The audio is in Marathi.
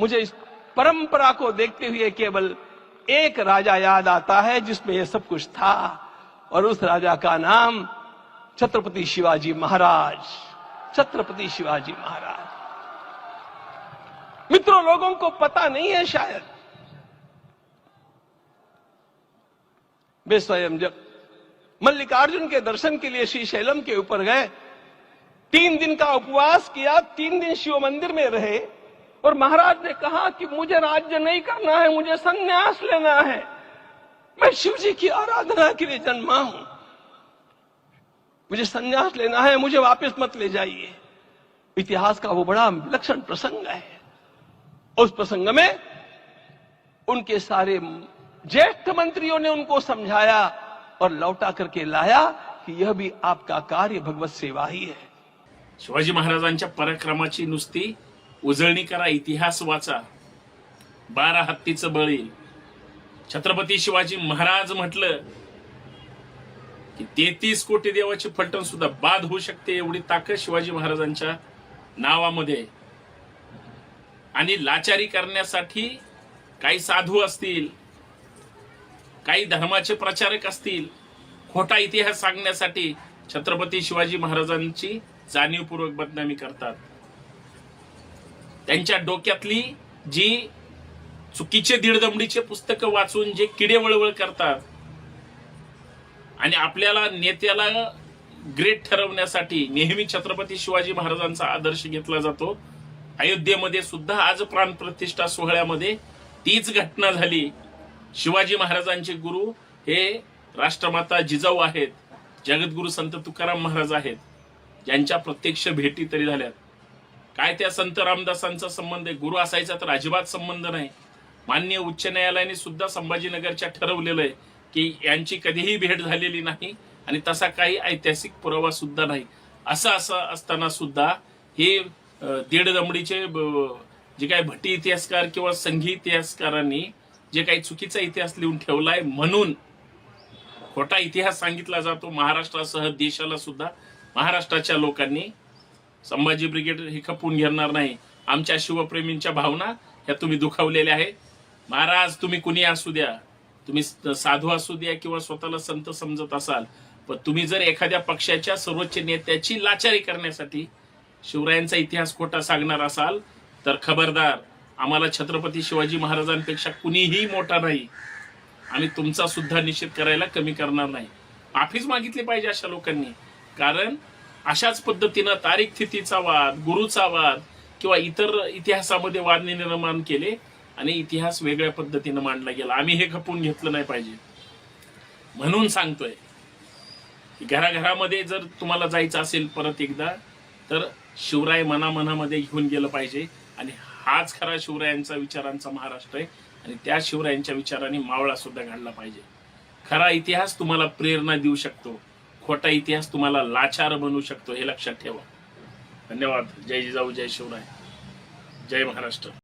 मुझे इस परंपरा को देखते हुए केवल एक राजा याद आता है, जिसमें यह सब कुछ था, और उस राजा का नाम छत्रपति शिवाजी महाराज। छत्रपति शिवाजी महाराज। मित्रों, लोगों को पता नहीं है शायद। वे स्वयं जब मल्लिकार्जुन के दर्शन के लिए श्री शैलम के ऊपर गए, तीन दिन का उपवास किया, तीन दिन शिव मंदिर में रहे और महाराज ने कहा कि मुझे राज्य नहीं करना है, मुझे संन्यास लेना है। मैं शिव जी की आराधना के लिए जन्मा हूँ। मुझे संन्यास लेना है, मुझे वापस मत ले जाइए। इतिहास का वो बड़ा विलक्षण प्रसंग है। उस प्रसंग में उनके सारे ज्येष्ठ मंत्रियों ने उनको समझाया और लौटा करके लाया कि यह भी आपका कार्य भगवत सेवा ही है। शिवाजी महाराजांच्या पराक्रमाची नुसती उजळणी करा इतिहास वाचा. बारा हत्तीचं बळी. छत्रपती शिवाजी महाराज म्हटलं की तेहतीस कोटी देवाची फलटण सुद्धा बाद होऊ शकते एवढी ताकद शिवाजी महाराजांच्या नावामध्ये. आणि लाचारी करण्यासाठी काही साधू असतील काही धर्माचे प्रचारक असतील खोटा इतिहास सांगण्यासाठी छत्रपती शिवाजी महाराजांची जाणीवपूर्वक बदनामी करतात. त्यांच्या डोक्यातली जी चुकीचे दीडदमडीचे पुस्तकं वाचून जे किडे वळवळ करतात आणि आपल्याला नेत्याला ग्रेट ठरवण्यासाठी नेहमी छत्रपती शिवाजी महाराजांचा आदर्श घेतला जातो. अयोध्येमध्ये सुद्धा आज प्राणप्रतिष्ठा सोहळ्यामध्ये तीच घटना झाली. शिवाजी महाराजांचे गुरु हे राष्ट्रमाता जिजाऊ आहेत. जगद्गुरु संत तुकाराम महाराज आहेत. ज्यांच्या प्रत्यक्ष भेटी तरी झाल्यात. काय त्या संत रामदासांचा संबंध आहे? गुरु असायचा तर अजिबात संबंध नाही. मान्य उच्च न्यायालयाने सुद्धा संभाजीनगरच्या ठरवलेलं आहे की यांची कधीही भेट झालेली नाही आणि तसा काही ऐतिहासिक पुरावा सुद्धा नाही. असं असं असताना सुद्धा हे दीड दमडीचे जे काही भट्टी इतिहासकार किंवा संघी इतिहासकारांनी जे काही चुकीचा इतिहास लिहून ठेवलाय म्हणून खोटा इतिहास सांगितला जातो महाराष्ट्रासह देशाला सुद्धा महाराष्ट्राच्या लोकांनी. संभाजी ब्रिगेड हे खपून घेणार नाही. आमच्या शिवप्रेमींच्या भावना ह्या तुम्ही दुखावलेल्या आहेत. महाराज तुम्ही कुणी असू द्या. तुम्ही साधू असू द्या किंवा स्वतःला संत समजत असाल. पण तुम्ही जर एखाद्या पक्षाच्या सर्वोच्च नेत्याची लाचारी करण्यासाठी शिवरायांचा इतिहास खोटा सांगणार असाल तर खबरदार आम्हाला छत्रपती शिवाजी महाराजांपेक्षा कुणीही मोठा नाही. आम्ही तुमचा सुद्धा निषेध करायला कमी करणार नाही. माफीच मागितली पाहिजे अशा लोकांनी. कारण अशाच पद्धतीनं तारीख स्थितीचा वाद गुरुचा वाद किंवा इतर इतिहासामध्ये वादने निर्माण केले आणि इतिहास वेगळ्या पद्धतीनं मांडला गेला. आम्ही हे खपून घेतलं नाही पाहिजे. म्हणून सांगतोय घराघरामध्ये जर तुम्हाला जायचं असेल परत एकदा तर शिवराय मनामनामध्ये घेऊन गेलं पाहिजे. आणि हाच खरा शिवरायांचा विचारांचा महाराष्ट्र आहे. आणि त्या शिवरायांच्या विचारांनी मावळा सुद्धा घालला पाहिजे. खरा इतिहास तुम्हाला प्रेरणा देऊ शकतो. खोटा इतिहास तुम्हाला लाचार बनवू शकतो हे लक्षात ठेवा. धन्यवाद. जय जिजाऊ जय शिवराय. जय महाराष्ट्र.